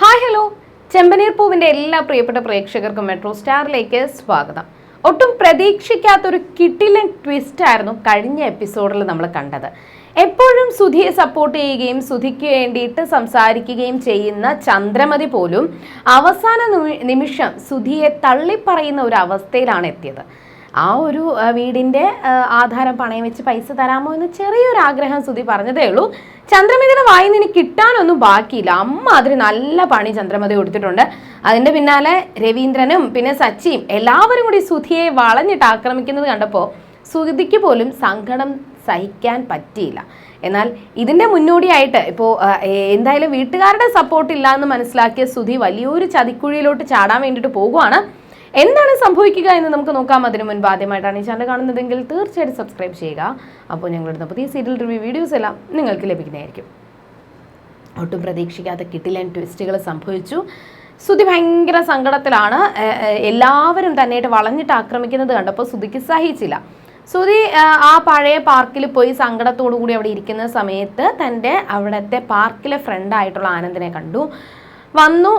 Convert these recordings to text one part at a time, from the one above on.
Hi hello. ചെമ്പനീർ പൂവിന്റെ എല്ലാ പ്രിയപ്പെട്ട പ്രേക്ഷകർക്കും മെട്രോ സ്റ്റാറിലേക്ക് സ്വാഗതം. ഒട്ടും പ്രതീക്ഷിക്കാത്തൊരു കിട്ടിലൻ ട്വിസ്റ്റ് ആയിരുന്നു കഴിഞ്ഞ എപ്പിസോഡിൽ നമ്മൾ കണ്ടത്. എപ്പോഴും സുധിയെ സപ്പോർട്ട് ചെയ്യുകയും സുധിക്ക് വേണ്ടിയിട്ട് സംസാരിക്കുകയും ചെയ്യുന്ന ചന്ദ്രമതി പോലും അവസാന നിമിഷം സുധിയെ തള്ളിപ്പറയുന്ന ഒരു അവസ്ഥയിലാണ് എത്തിയത്. ആ ഒരു വീടിന്റെ ആധാരം പണയം വെച്ച് പൈസ തരാമോ എന്ന് ചെറിയൊരു ആഗ്രഹം സുധി പറഞ്ഞതേ ഉള്ളൂ. ചന്ദ്രമതിയുടെ വായിൽ നിന്ന് കിട്ടാനൊന്നും ബാക്കിയില്ല. അമ്മ അതിന് നല്ല പണി ചന്ദ്രമതി കൊടുത്തിട്ടുണ്ട്. അതിന്റെ പിന്നാലെ രവീന്ദ്രനും പിന്നെ സച്ചിയും എല്ലാവരും കൂടി സുധിയെ വളഞ്ഞിട്ട് ആക്രമിക്കുന്നത് കണ്ടപ്പോൾ സുധിക്ക് പോലും സങ്കടം സഹിക്കാൻ പറ്റിയില്ല. എന്നാൽ ഇതിന്റെ മുന്നോടിയായിട്ട് ഇപ്പോൾ എന്തായാലും വീട്ടുകാരുടെ സപ്പോർട്ട് ഇല്ല എന്ന് മനസ്സിലാക്കിയ സുധി വലിയൊരു ചതിക്കുഴിയിലോട്ട് ചാടാൻ വേണ്ടിയിട്ട് പോകുവാണ്. എന്താണ് സംഭവിക്കുക എന്ന് നമുക്ക് നോക്കാം. അതിനു മുൻപ് ആദ്യമായിട്ടാണ് ഈ ചാനൽ കാണുന്നതെങ്കിൽ തീർച്ചയായിട്ടും സബ്സ്ക്രൈബ് ചെയ്യുക. അപ്പോൾ ഞങ്ങളുടെ പുതിയ സീരിയൽ റിവ്യൂ വീഡിയോസ് എല്ലാം നിങ്ങൾക്ക് ലഭിക്കുന്നതായിരിക്കും. ഒട്ടും പ്രതീക്ഷിക്കാത്ത കിട്ടിലൻ ട്വിസ്റ്റുകൾ സംഭവിച്ചു. സുധി ഭയങ്കര സങ്കടത്തിലാണ്. എല്ലാവരും തന്നെയായിട്ട് വളഞ്ഞിട്ട് ആക്രമിക്കുന്നത് കണ്ടപ്പോൾ സുധിക്ക് സഹിച്ചില്ല. സുധി ആ പഴയ പാർക്കിൽ പോയി സങ്കടത്തോടു കൂടി അവിടെ ഇരിക്കുന്ന സമയത്ത് തന്റെ അവിടുത്തെ പാർക്കിലെ ഫ്രണ്ടായിട്ടുള്ള ആനന്ദിനെ കണ്ടു. വന്നു.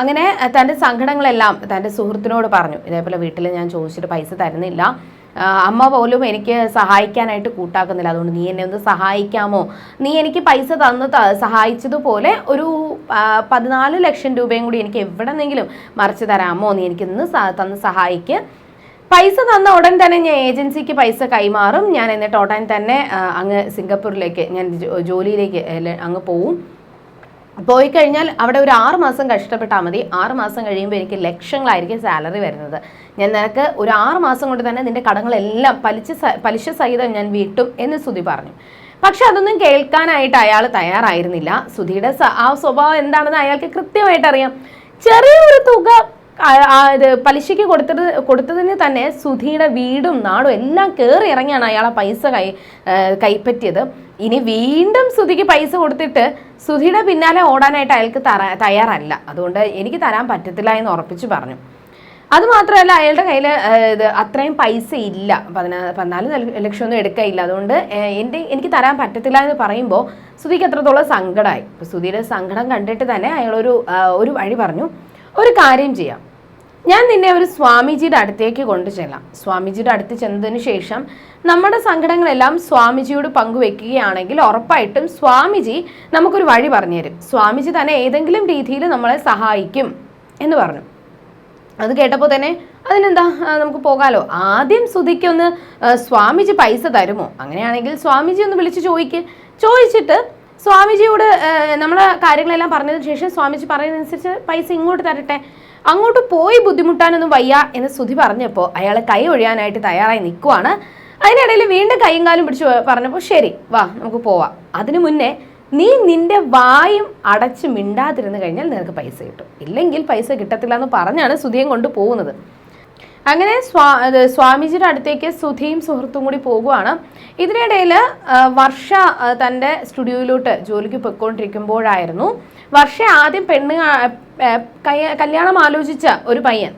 അങ്ങനെ തന്റെ സങ്കടങ്ങളെല്ലാം തന്റെ സുഹൃത്തിനോട് പറഞ്ഞു. ഇതേപോലെ വീട്ടിൽ ഞാൻ ചോദിച്ചിട്ട് പൈസ തരുന്നില്ല. അമ്മ പോലും എനിക്ക് സഹായിക്കാനായിട്ട് കൂട്ടാക്കുന്നില്ല. അതുകൊണ്ട് നീ എന്നെ ഒന്ന് സഹായിക്കാമോ? നീ എനിക്ക് പൈസ തന്ന് സഹായിച്ചതുപോലെ ഒരു പതിനാല് ലക്ഷം രൂപയും കൂടി എനിക്ക് എവിടെന്നെങ്കിലും മറിച്ച് തരാമോ? നീ എനിക്ക് ഇന്ന് തന്ന് സഹായിക്ക്. പൈസ തന്ന ഉടൻ തന്നെ ഞാൻ ഏജൻസിക്ക് പൈസ കൈമാറും. ഞാൻ എന്നിട്ട് ഉടൻ തന്നെ അങ്ങ് സിംഗപ്പൂരിലേക്ക് ഞാൻ ജോലിയിലേക്ക് അങ്ങ് പോവും. പോയി കഴിഞ്ഞാൽ അവിടെ ഒരു ആറ് മാസം കഷ്ടപ്പെട്ടാൽ മതി. ആറ് മാസം കഴിയുമ്പോൾ എനിക്ക് ലക്ഷങ്ങളായിരിക്കും സാലറി വരുന്നത്. ഞാൻ നിനക്ക് ഒരു ആറ് മാസം കൊണ്ട് തന്നെ നിന്റെ കടങ്ങളെല്ലാം പലിശ പലിശ സഹിതം ഞാൻ വീട്ടും എന്ന് സുധി പറഞ്ഞു. പക്ഷെ അതൊന്നും കേൾക്കാനായിട്ട് അയാൾ തയ്യാറായിരുന്നില്ല. സുധിയുടെ ആ സ്വഭാവം എന്താണെന്ന് അയാൾക്ക് കൃത്യമായിട്ട് അറിയാം ചെറിയൊരു തുക പലിശയ്ക്ക് കൊടുത്തത് കൊടുത്തതിന് തന്നെ സുധിയുടെ വീടും നാടും എല്ലാം കയറി ഇറങ്ങിയാണ് അയാൾ ആ പൈസ കൈ കൈപ്പറ്റിയത്. ഇനി വീണ്ടും സുധിക്ക് പൈസ കൊടുത്തിട്ട് സുധിയുടെ പിന്നാലെ ഓടാനായിട്ട് അയാൾക്ക് തയ്യാറല്ല. അതുകൊണ്ട് എനിക്ക് തരാൻ പറ്റത്തില്ല എന്ന് ഉറപ്പിച്ച് പറഞ്ഞു. അതുമാത്രമല്ല അയാളുടെ കയ്യിൽ ഇത് അത്രയും പൈസ ഇല്ല. പതിനാ പതിനാല് ലക്ഷ- ലക്ഷമൊന്നും എടുക്കയില്ല. അതുകൊണ്ട് എന്റെ എനിക്ക് തരാൻ പറ്റത്തില്ല എന്ന് പറയുമ്പോൾ സുധിക്ക് എത്രത്തോളം സങ്കടമായി അപ്പോൾ സുധിയുടെ സങ്കടം കണ്ടിട്ട് തന്നെ അയാളൊരു ഒരു വഴി പറഞ്ഞു. ഒരു കാര്യം ചെയ്യാം. ഞാൻ നിന്നെ ഒരു സ്വാമിജിയുടെ അടുത്തേക്ക് കൊണ്ടു ചെല്ലാം സ്വാമിജിയുടെ അടുത്ത് ചെന്നതിന് ശേഷം നമ്മുടെ സങ്കടങ്ങളെല്ലാം സ്വാമിജിയോട് പങ്കുവെക്കുകയാണെങ്കിൽ ഉറപ്പായിട്ടും സ്വാമിജി നമുക്കൊരു വഴി പറഞ്ഞു തരും സ്വാമിജി തന്നെ ഏതെങ്കിലും രീതിയിൽ നമ്മളെ സഹായിക്കും എന്ന് പറഞ്ഞു. അത് കേട്ടപ്പോൾ തന്നെ അതിനെന്താ നമുക്ക് പോകാലോ? ആദ്യം സുധിക്കൊന്ന് സ്വാമിജി പൈസ തരുമോ? അങ്ങനെയാണെങ്കിൽ സ്വാമിജി ഒന്ന് വിളിച്ച് ചോദിക്ക്. ചോദിച്ചിട്ട് സ്വാമിജിയോട് നമ്മളെ കാര്യങ്ങളെല്ലാം പറഞ്ഞതിന് ശേഷം സ്വാമിജി പറയുന്നതനുസരിച്ച് പൈസ ഇങ്ങോട്ട് തരട്ടെ. അങ്ങോട്ട് പോയി ബുദ്ധിമുട്ടാനൊന്നും വയ്യ എന്ന് സുധി പറഞ്ഞപ്പോൾ അയാൾ കൈ ഒഴിയാനായിട്ട് തയ്യാറായി നിൽക്കുവാണ്. അതിനിടയിൽ വീണ്ടും കൈയും കാലും പിടിച്ച് പറഞ്ഞപ്പോൾ ശരി വാ നമുക്ക് പോവാം. അതിനു മുന്നേ നീ നിന്റെ വായും അടച്ച് മിണ്ടാതിരുന്ന് കഴിഞ്ഞാൽ നിനക്ക് പൈസ കിട്ടും. ഇല്ലെങ്കിൽ പൈസ കിട്ടത്തില്ല എന്ന് പറഞ്ഞാണ് സുധിയും കൊണ്ട് പോകുന്നത്. അങ്ങനെ സ്വാ സ്വാമിജിയുടെ അടുത്തേക്ക് സുധിയും സുഹൃത്തും കൂടി പോകുവാണ്. ഇതിനിടയിൽ വർഷ തന്റെ സ്റ്റുഡിയോയിലോട്ട് ജോലിക്ക് പൊയ്ക്കൊണ്ടിരിക്കുമ്പോഴായിരുന്നു വർഷ ആദ്യം പെണ്ണ് കല്യാണം ആലോചിച്ച ഒരു പയ്യൻ.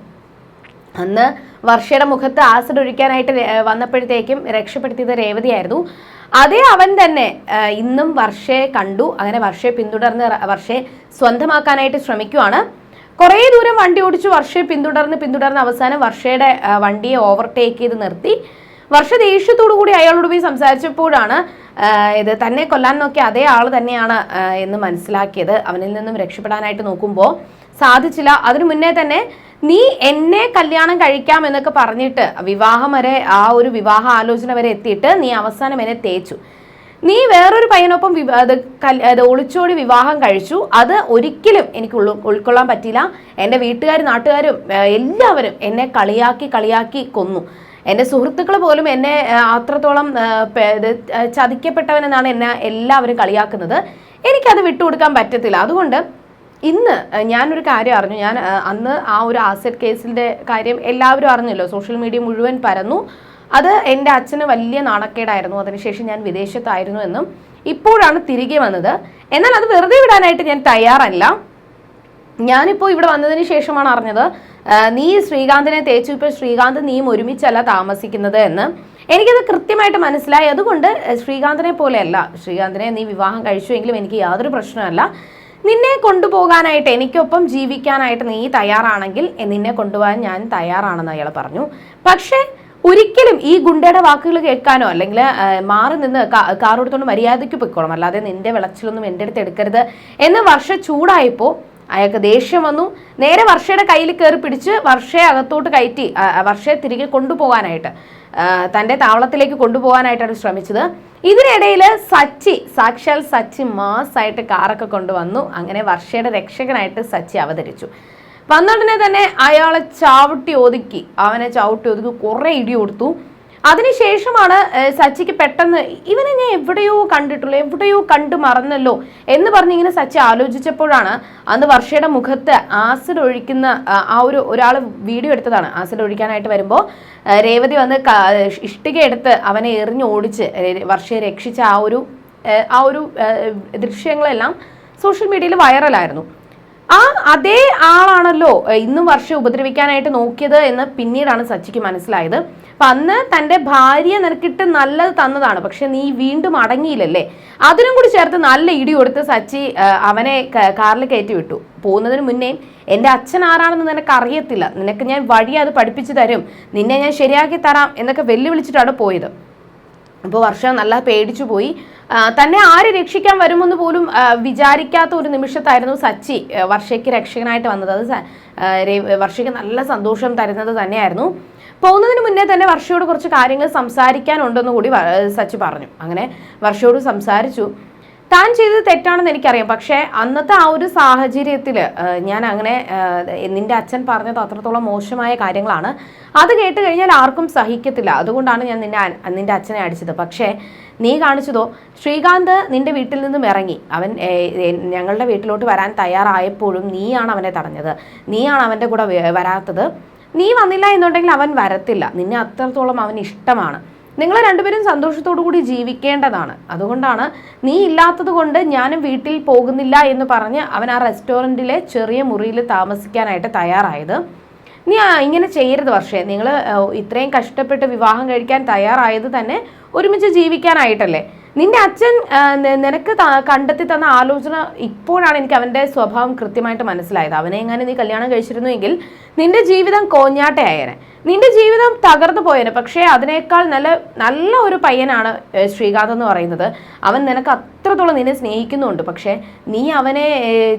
അന്ന് വർഷയുടെ മുഖത്ത് ആസിഡ് ഒഴിക്കാനായിട്ട് വന്നപ്പോഴത്തേക്കും രക്ഷപ്പെടുത്തിയത് രേവതിയായിരുന്നു. അതേ അവൻ തന്നെ ഇന്നും വർഷയെ കണ്ടു. അങ്ങനെ വർഷയെ പിന്തുടർന്ന് വർഷയെ സ്വന്തമാക്കാനായിട്ട് ശ്രമിക്കുവാണ്. കുറേ ദൂരം വണ്ടി ഓടിച്ച് വർഷയെ പിന്തുടർന്ന് പിന്തുടർന്ന് അവസാനം വർഷയുടെ വണ്ടിയെ ഓവർടേക്ക് ചെയ്ത് നിർത്തി. വർഷ ദേഷ്യത്തോടു കൂടി അയാളോട് പോയി സംസാരിച്ചപ്പോഴാണ് ഇത് തന്നെ കൊല്ലാൻ നോക്കിയ അതേ ആൾ തന്നെയാണ് എന്ന് മനസ്സിലാക്കിയത്. അവനിൽ നിന്നും രക്ഷപ്പെടാനായിട്ട് നോക്കുമ്പോൾ സാധിച്ചില്ല. അതിനു മുന്നേ തന്നെ നീ എന്നെ കല്യാണം കഴിക്കാം എന്നൊക്കെ പറഞ്ഞിട്ട് വിവാഹം വരെ ആ ഒരു വിവാഹ ആലോചന വരെ എത്തിയിട്ട് നീ അവസാനം എന്നെ തേച്ചു. നീ വേറൊരു പയ്യനൊപ്പം അത് ഒളിച്ചോടി വിവാഹം കഴിച്ചു. അത് ഒരിക്കലും എനിക്ക് ഉൾക്കൊള്ളാൻ പറ്റില്ല. എന്റെ വീട്ടുകാരും നാട്ടുകാരും എല്ലാവരും എന്നെ കളിയാക്കി കളിയാക്കി കൊന്നു. എന്റെ സുഹൃത്തുക്കൾ പോലും എന്നെ അത്രത്തോളം ചതിക്കപ്പെട്ടവനെന്നാണ് എന്നെ എല്ലാവരും കളിയാക്കുന്നത്. എനിക്കത് വിട്ടുകൊടുക്കാൻ പറ്റത്തില്ല. അതുകൊണ്ട് ഇന്ന് ഞാനൊരു കാര്യം അറിഞ്ഞു. ഞാൻ അന്ന് ആ ഒരു ആസെറ്റ് കേസിന്റെ കാര്യം എല്ലാവരും അറിഞ്ഞല്ലോ. സോഷ്യൽ മീഡിയ മുഴുവൻ പരന്നു. അത് എന്റെ അച്ഛന് വലിയ നാണക്കേടായിരുന്നു. അതിനുശേഷം ഞാൻ വിദേശത്തായിരുന്നു എന്നും ഇപ്പോഴാണ് തിരികെ വന്നത്. എന്നാൽ അത് വെറുതെ വിടാനായിട്ട് ഞാൻ തയ്യാറല്ല. ഞാനിപ്പോൾ ഇവിടെ വന്നതിന് ശേഷമാണ് അറിഞ്ഞത് നീ ശ്രീകാന്തിനെ തേച്ചു. ഇപ്പോൾ ശ്രീകാന്ത് നീയും ഒരുമിച്ചല്ല താമസിക്കുന്നത് എന്ന്. എനിക്കത് കൃത്യമായിട്ട് മനസ്സിലായി. അതുകൊണ്ട് ശ്രീകാന്തിനെ പോലെയല്ല. ശ്രീകാന്തിനെ നീ വിവാഹം കഴിച്ചുവെങ്കിലും എനിക്ക് യാതൊരു പ്രശ്നമല്ല. നിന്നെ കൊണ്ടുപോകാനായിട്ട് എനിക്കൊപ്പം ജീവിക്കാനായിട്ട് നീ തയ്യാറാണെങ്കിൽ നിന്നെ കൊണ്ടുപോകാൻ ഞാൻ തയ്യാറാണെന്ന് അയാൾ പറഞ്ഞു. പക്ഷേ ഒരിക്കലും ഈ ഗുണ്ടയുടെ വാക്കുകൾ കേൾക്കാനോ അല്ലെങ്കിൽ മാറി നിന്ന് കാർ മര്യാദയ്ക്ക് പൊയ്ക്കോളും അല്ലാതെ നിന്റെ വിളച്ചിലൊന്നും എന്റെ അടുത്ത് എടുക്കരുത്. എന്ന് വർഷ ചൂടായപ്പോൾ അയാൾക്ക് ദേഷ്യം വന്നു. നേരെ വർഷയുടെ കയ്യിൽ കയറി പിടിച്ച് വർഷയെ അകത്തോട്ട് കയറ്റി വർഷയെ തിരികെ കൊണ്ടുപോകാനായിട്ട് തന്റെ താവളത്തിലേക്ക് കൊണ്ടുപോകാനായിട്ടാണ് ശ്രമിച്ചത്. ഇതിനിടയിൽ സച്ചി സാക്ഷാൽ സച്ചി മാസായിട്ട് കാറൊക്കെ കൊണ്ടുവന്നു. അങ്ങനെ വർഷയുടെ രക്ഷകനായിട്ട് സച്ചി അവതരിച്ചു. വന്നുടനെ തന്നെ അയാളെ ചവിട്ടി ഒതുക്കി. അവനെ ചവിട്ടി ഒതുക്കി കുറേ ഇടി കൊടുത്തു. അതിനുശേഷമാണ് സച്ചിക്ക് പെട്ടെന്ന് ഇവനെ ഞാൻ എവിടെയോ കണ്ടിട്ടുള്ളൂ എവിടെയോ കണ്ടു മറന്നല്ലോ എന്ന് പറഞ്ഞ് ഇങ്ങനെ സച്ചി ആലോചിച്ചപ്പോഴാണ് അന്ന് വർഷയുടെ മുഖത്ത് ആസിഡ് ഒഴിക്കുന്ന ആ ഒരു ഒരാൾ വീഡിയോ എടുത്തതാണ്. ആസിഡ് ഒഴിക്കാനായിട്ട് വരുമ്പോൾ രേവതി വന്ന് ഇഷ്ടിക എടുത്ത് അവനെ എറിഞ്ഞ് ഓടിച്ച് വർഷയെ രക്ഷിച്ച ആ ഒരു ആ ഒരു ദൃശ്യങ്ങളെല്ലാം സോഷ്യൽ മീഡിയയിൽ വൈറലായിരുന്നു. ആ അതേ ആളാണല്ലോ ഇന്നും വർഷം ഉപദ്രവിക്കാനായിട്ട് നോക്കിയത് എന്ന് പിന്നീടാണ് സച്ചിക്ക് മനസ്സിലായത്. അപ്പൊ അന്ന് തന്റെ ഭാര്യ നിനക്കിട്ട് നല്ലത് തന്നതാണ് പക്ഷെ നീ വീണ്ടും അടങ്ങിയില്ലല്ലേ? അതിനും കൂടി ചേർത്ത് നല്ല ഇടി കൊടുത്ത് സച്ചി അവനെ കാറിൽ കയറ്റി വിട്ടു. പോകുന്നതിന് മുന്നേ എന്റെ അച്ഛൻ ആരാണെന്ന് നിനക്ക് അറിയത്തില്ല. നിനക്ക് ഞാൻ വഴി അത് പഠിപ്പിച്ചു തരും. നിന്നെ ഞാൻ ശരിയാക്കി തരാം എന്നൊക്കെ വെല്ലുവിളിച്ചിട്ടാണ് പോയത്. അപ്പോൾ വർഷം നല്ല പേടിച്ചു പോയി. തന്നെ ആര് രക്ഷിക്കാൻ വരുമെന്ന് പോലും വിചാരിക്കാത്ത ഒരു നിമിഷത്തായിരുന്നു സച്ചി വർഷയ്ക്ക് രക്ഷകനായിട്ട് വന്നത്. അത് വർഷയ്ക്ക് നല്ല സന്തോഷം തരുന്നത് തന്നെയായിരുന്നു. പോകുന്നതിന് മുന്നേ തന്നെ വർഷയോട് കുറച്ച് കാര്യങ്ങൾ സംസാരിക്കാനുണ്ടെന്ന് കൂടി സച്ചി പറഞ്ഞു. അങ്ങനെ വർഷയോട് സംസാരിച്ചു. താൻ ചെയ്തത് തെറ്റാണെന്ന് എനിക്കറിയാം. പക്ഷേ അന്നത്തെ ആ ഒരു സാഹചര്യത്തിൽ ഞാൻ അങ്ങനെ നിന്റെ അച്ഛൻ പറഞ്ഞത് അത്രത്തോളം മോശമായ കാര്യങ്ങളാണ്. അത് കേട്ട് കഴിഞ്ഞാൽ ആർക്കും സഹിക്കത്തില്ല. അതുകൊണ്ടാണ് ഞാൻ നിന്നെ നിന്റെ അച്ഛനെ അടിച്ചത്. പക്ഷേ നീ കാണിച്ചതോ? ശ്രീകാന്ത് നിന്റെ വീട്ടിൽ നിന്നും ഇറങ്ങി. അവൻ ഞങ്ങളുടെ വീട്ടിലോട്ട് വരാൻ തയ്യാറായപ്പോഴും നീയാണ് അവനെ തടഞ്ഞത്. നീയാണ് അവന്റെ കൂടെ വരാത്തത്. നീ വന്നില്ല എന്നുണ്ടെങ്കിൽ അവൻ വരത്തില്ല. നിന്നെ അത്രത്തോളം അവൻ ഇഷ്ടമാണ്. നിങ്ങൾ രണ്ടുപേരും സന്തോഷത്തോടു കൂടി ജീവിക്കേണ്ടതാണ്. അതുകൊണ്ടാണ് നീ ഇല്ലാത്തത് കൊണ്ട് ഞാനും വീട്ടിൽ പോകുന്നില്ല എന്ന് പറഞ്ഞ് അവൻ ആ റെസ്റ്റോറന്റിലെ ചെറിയ മുറിയിൽ താമസിക്കാനായിട്ട് തയ്യാറായത്. നീ ഇങ്ങനെ ചെയ്യരുത് പക്ഷേ നിങ്ങൾ ഇത്രയും കഷ്ടപ്പെട്ട് വിവാഹം കഴിക്കാൻ തയ്യാറായത് തന്നെ ഒരുമിച്ച് ജീവിക്കാനായിട്ടല്ലേ. നിന്റെ അച്ഛൻ നിനക്ക് കണ്ടെത്തി തന്ന ആലോചന ഇപ്പോഴാണ് എനിക്ക് അവന്റെ സ്വഭാവം കൃത്യമായിട്ട് മനസ്സിലായത്. അവനെ എങ്ങനെ നീ കല്യാണം കഴിച്ചിരുന്നുവെങ്കിൽ നിന്റെ ജീവിതം കോഞ്ഞാട്ടയായനെ. നിന്റെ ജീവിതം തകർന്നു പോയനെ. പക്ഷേ അതിനേക്കാൾ നല്ല നല്ല ഒരു പയ്യനാണ് ശ്രീകാന്ത് എന്ന് പറയുന്നത്. അവൻ നിനക്ക് അത്രത്തോളം നിന്നെ സ്നേഹിക്കുന്നുണ്ട്. പക്ഷേ നീ അവനെ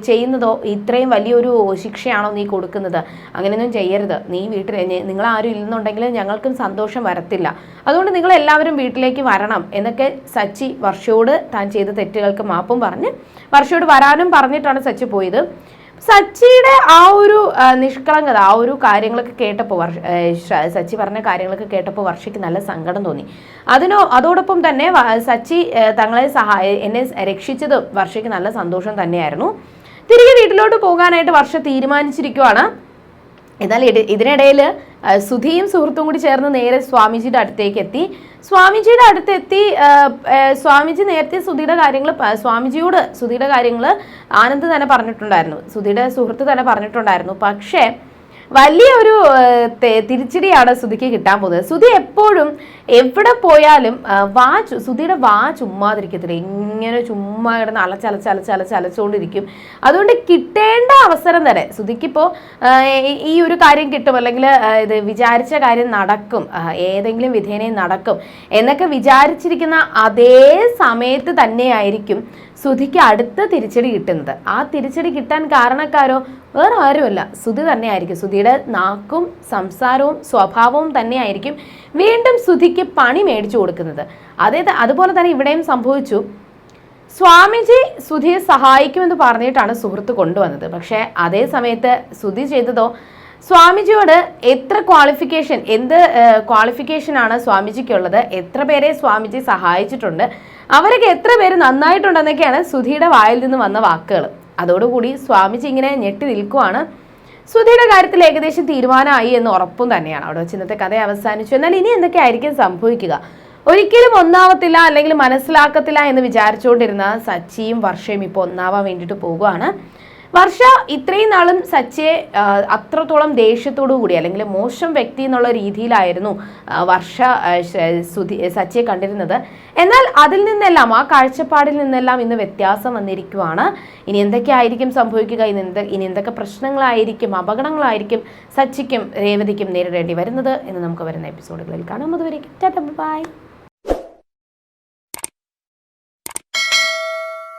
ചെയ്യുന്നതോ ഇത്രയും വലിയൊരു ശിക്ഷയാണോ നീ കൊടുക്കുന്നത്? അങ്ങനെയൊന്നും ചെയ്യരുത്. നീ വീട്ടിൽ നിങ്ങൾ ആരും ഇല്ലെന്നുണ്ടെങ്കിൽ ഞങ്ങൾക്കും സന്തോഷം വരത്തില്ല. അതുകൊണ്ട് നിങ്ങൾ എല്ലാവരും വീട്ടിലേക്ക് വരണം എന്നൊക്കെ സച്ചി വർഷയോട് താൻ ചെയ്ത തെറ്റുകൾക്ക് മാപ്പും പറഞ്ഞ് വർഷയോട് വരാനും പറഞ്ഞിട്ടാണ് സച്ചി പോയത്. സച്ചിയുടെ ആ ഒരു നിഷ്കളങ്കത ആ ഒരു കാര്യങ്ങളൊക്കെ കേട്ടപ്പോൾ സച്ചി പറഞ്ഞ കാര്യങ്ങളൊക്കെ കേട്ടപ്പോൾ വർഷയ്ക്ക് നല്ല സങ്കടം തോന്നി. അതിനോ അതോടൊപ്പം തന്നെ സച്ചി തങ്ങളെ സഹായ എന്നെ രക്ഷിച്ചത് വർഷയ്ക്ക് നല്ല സന്തോഷം തന്നെയായിരുന്നു. തിരികെ വീട്ടിലോട്ട് പോകാനായിട്ട് വർഷ തീരുമാനിച്ചിരിക്കുവാണ്. എന്നാൽ ഇതിനിടയിൽ സുധിയും സുഹൃത്തും കൂടി ചേർന്ന് നേരെ സ്വാമിജിയുടെ അടുത്തേക്ക് എത്തി സ്വാമിജിയുടെ അടുത്തെത്തി സ്വാമിജി നേരത്തെ സുധിയുടെ കാര്യങ്ങൾ സ്വാമിജിയോട് സുധിയുടെ കാര്യങ്ങൾ ആനന്ദ് തന്നെ പറഞ്ഞിട്ടുണ്ടായിരുന്നു. സുധിയുടെ സുഹൃത്ത് തന്നെ പറഞ്ഞിട്ടുണ്ടായിരുന്നു. പക്ഷേ വലിയൊരു തിരിച്ചടിയാണ് സുധിക്ക് കിട്ടാൻ പോകുന്നത്. സുധി എപ്പോഴും എവിടെ പോയാലും വാ സുധിയുടെ വാ ചുമ്മാതിരിക്കത്തില്ല? ഇങ്ങനെ ചുമ്മാ കിടന്ന് അലച്ചലച്ച് അലച്ച് അലച്ച് അലച്ചുകൊണ്ടിരിക്കും അതുകൊണ്ട് കിട്ടേണ്ട അവസരം തന്നെ സുധിക്കിപ്പോൾ ഈ ഒരു കാര്യം കിട്ടും അല്ലെങ്കിൽ ഇത് വിചാരിച്ച കാര്യം നടക്കും ഏതെങ്കിലും വിധേനയും നടക്കും എന്നൊക്കെ വിചാരിച്ചിരിക്കുന്ന അതേ സമയത്ത് തന്നെയായിരിക്കും സുധിക്ക് അടുത്ത തിരിച്ചടി കിട്ടുന്നത്. ആ തിരിച്ചടി കിട്ടാൻ കാരണക്കാരോ വേറെ ആരുമല്ല. സുധി തന്നെയായിരിക്കും. സുധിയുടെ നാക്കും സംസാരവും സ്വഭാവവും തന്നെയായിരിക്കും വീണ്ടും സുധിക്ക് പണി മേടിച്ചു കൊടുക്കുന്നത്. അതേ അതുപോലെ തന്നെ ഇവിടെയും സംഭവിച്ചു. സ്വാമിജി സുധിയെ സഹായിക്കുമെന്ന് പറഞ്ഞിട്ടാണ് സുഹൃത്ത് കൊണ്ടുവന്നത്. പക്ഷേ അതേ സമയത്ത് സുധി ചെയ്തതോ സ്വാമിജിയോട് എത്ര ക്വാളിഫിക്കേഷൻ എന്ത് ക്വാളിഫിക്കേഷൻ ആണ് സ്വാമിജിക്കുള്ളത് എത്ര പേരെ സ്വാമിജി സഹായിച്ചിട്ടുണ്ട് അവരൊക്കെ എത്ര പേര് നന്നായിട്ടുണ്ടെന്നൊക്കെയാണ് സുധിയുടെ വായിൽ നിന്ന് വന്ന വാക്കുകൾ അതോടുകൂടി സ്വാമിജി ഇങ്ങനെ ഞെട്ടി നിൽക്കുവാണ്. സുധിയുടെ കാര്യത്തിൽ ഏകദേശം തീരുമാനമായി എന്ന് ഉറപ്പും തന്നെയാണ്. അവിടെ വെച്ച് ഇന്നത്തെ കഥ അവസാനിച്ചു. എന്നാൽ ഇനി എന്തൊക്കെ ആയിരിക്കും സംഭവിക്കുക? ഒരിക്കലും ഒന്നാവത്തില്ല അല്ലെങ്കിൽ മനസ്സിലാക്കത്തില്ല എന്ന് വിചാരിച്ചുകൊണ്ടിരുന്ന സച്ചിയും വർഷയും ഇപ്പോൾ ഒന്നാവാൻ വേണ്ടിയിട്ട് പോകുവാണ് വർഷ ഇത്രയും നാളും സച്ചയെ അത്രത്തോളം ദേഷ്യത്തോടു കൂടി അല്ലെങ്കിൽ മോശം വ്യക്തി എന്നുള്ള രീതിയിലായിരുന്നു വർഷ സുധി സച്ചയെ കണ്ടിരുന്നത്. എന്നാൽ അതിൽ നിന്നെല്ലാം ആ കാഴ്ചപ്പാടിൽ നിന്നെല്ലാം ഇന്ന് വ്യത്യാസം വന്നിരിക്കുവാണ്. ഇനി എന്തൊക്കെയായിരിക്കും സംഭവിക്കുക? ഇനി എന്ത് ഇനി എന്തൊക്കെ പ്രശ്നങ്ങളായിരിക്കും അപകടങ്ങളായിരിക്കും സച്ചിക്കും രേവതിക്കും നേരിടേണ്ടി വരുന്നത് എന്ന് നമുക്ക് വരുന്ന എപ്പിസോഡുകളിൽ കാണാം. അതുവരെ ബൈ.